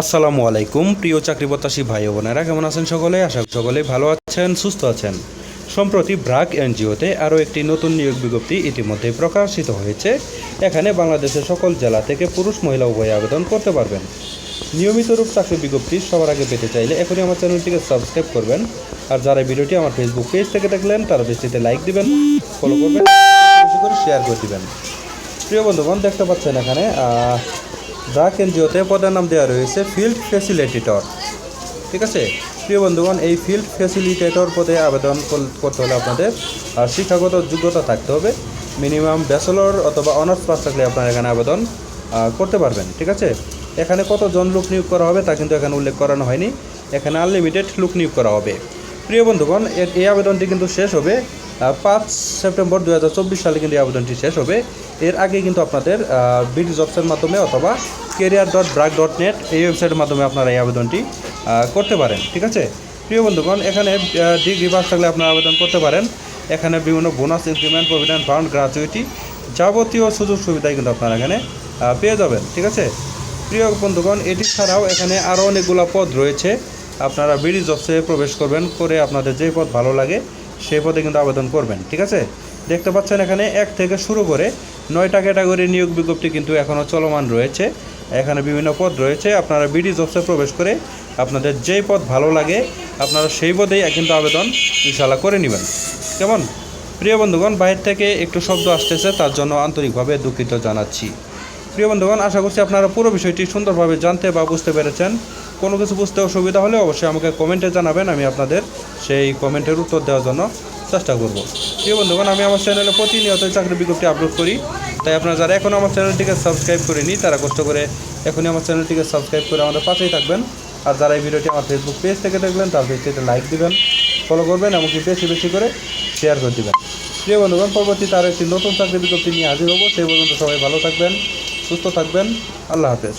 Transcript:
আসসালামু আলাইকুম, প্রিয় চাকরি প্রত্যাশী ভাই বোনেরা, কেমন আছেন সকলে? আশা সকলে ভালো আছেন, সুস্থ আছেন। সম্প্রতি ব্রাক এনজিওতে আরও একটি নতুন নিয়োগ বিজ্ঞপ্তি ইতিমধ্যে প্রকাশিত হয়েছে। এখানে বাংলাদেশের সকল জেলা থেকে পুরুষ, মহিলা উভয় আবেদন করতে পারবেন। নিয়মিত রূপ চাকরি বিজ্ঞপ্তি সবার আগে পেতে চাইলে এখনই আমার চ্যানেলটিকে সাবস্ক্রাইব করবেন। আর যারা ভিডিওটি আমার ফেসবুক পেজ থেকে দেখলেন, তারা বেশিতে লাইক দিবেন ফলো করবেন করে শেয়ার করে দিবেন। প্রিয় বন্ধুগণ, দেখতে পাচ্ছেন এখানে ব্রাক এনজিওতে পদের নাম দেওয়া রয়েছে ফিল্ড ফ্যাসিলিটেটর ঠিক আছে? প্রিয় বন্ধুগণ, এই ফিল্ড ফ্যাসিলিটেটর পদে আবেদন করতে হলে আপনাদের শিক্ষাগত যোগ্যতা থাকতে হবে। মিনিমাম ব্যাচেলর অথবা অনার্স পাস থাকলে আপনারা এখানে আবেদন করতে পারবেন। ঠিক আছে? এখানে কতজন লোক নিয়োগ করা হবে তা কিন্তু এখানে উল্লেখ করানো হয়নি। এখানে আনলিমিটেড লোক নিয়োগ করা হবে। প্রিয় বন্ধুগণ এই আবেদনটি কিন্তু শেষ হবে। পাঁচ সেপ্টেম্বর দু হাজার চব্বিশ সালে কিন্তু এই আবেদনটি শেষ হবে। এর আগে কিন্তু আপনাদের বিডি জবসের মাধ্যমে অথবা career dot BRAC dot net এই ওয়েবসাইটের মাধ্যমে আপনারা এই আবেদনটি করতে পারেন, ঠিক আছে? প্রিয় বন্ধুগণ, এখানে ডিগ্রি পাস থাকলে আপনারা আবেদন করতে পারেন। এখানে বিভিন্ন bonus increment provident fund gratuity যাবতীয় সুযোগ সুবিধাই কিন্তু আপনারা এখানে পেয়ে যাবেন, ঠিক আছে? প্রিয় বন্ধুগণ, এটি ছাড়াও এখানে আরও অনেকগুলো পদ রয়েছে। আপনারা বিডি জবসে প্রবেশ করবেন, করে আপনাদের যে পদ ভালো লাগে সেই পদে কিন্তু আবেদন করবেন, ঠিক আছে? দেখতে পাচ্ছেন এখানে এক থেকে শুরু করে নয়টা ক্যাটাগরির নিয়োগ বিজ্ঞপ্তি কিন্তু এখনও চলমান রয়েছে। এখানে বিভিন্ন পদ রয়েছে, আপনারা বিডি জবসে প্রবেশ করে আপনাদের যেই পদ ভালো লাগে, আপনারা সেই পদেই কিন্তু আবেদন ইনশাল্লাহ করে নেবেন। কেমন? প্রিয় বন্ধুগণ, বাইরে থেকে একটু শব্দ আসতেছে, তার জন্য আন্তরিকভাবে দুঃখিত জানাচ্ছি। প্রিয় বন্ধুগণ, আশা করছি আপনারা পুরো বিষয়টি সুন্দরভাবে জানতে বা বুঝতে পেরেছেন। কোনো কিছু বুঝতে অসুবিধা হলে অবশ্যই আমাকে কমেন্টে জানাবেন, আমি আপনাদের সেই কমেন্টের উত্তর দেওয়ার জন্য চেষ্টা করব। প্রিয় বন্ধুগণ, আমি আমার চ্যানেলে প্রতিনিয়ত চাকরি বিজ্ঞপ্তি আপলোড করি, তাই আপনারা যারা এখনও আমার চ্যানেলটিকে সাবস্ক্রাইব করেনি তারা কষ্ট করে এখনই আমার চ্যানেলটিকে সাবস্ক্রাইব করে আমাদের পাশেই থাকবেন। আর যারা এই ভিডিওটি আমার ফেসবুক পেজ থেকে দেখবেন তার পেজটিতে লাইক দিবেন ফলো করবেন, এমনকি বেশি বেশি করে শেয়ার করে দেবেন। প্রিয় বন্ধুগণ, পরবর্তীতে আরও একটি নতুন চাকরি বিজ্ঞপ্তি নিয়ে হাজির হব, সেই পর্যন্ত সবাই ভালো থাকবেন, সুস্থ থাকবেন, আল্লাহ হাফেজ।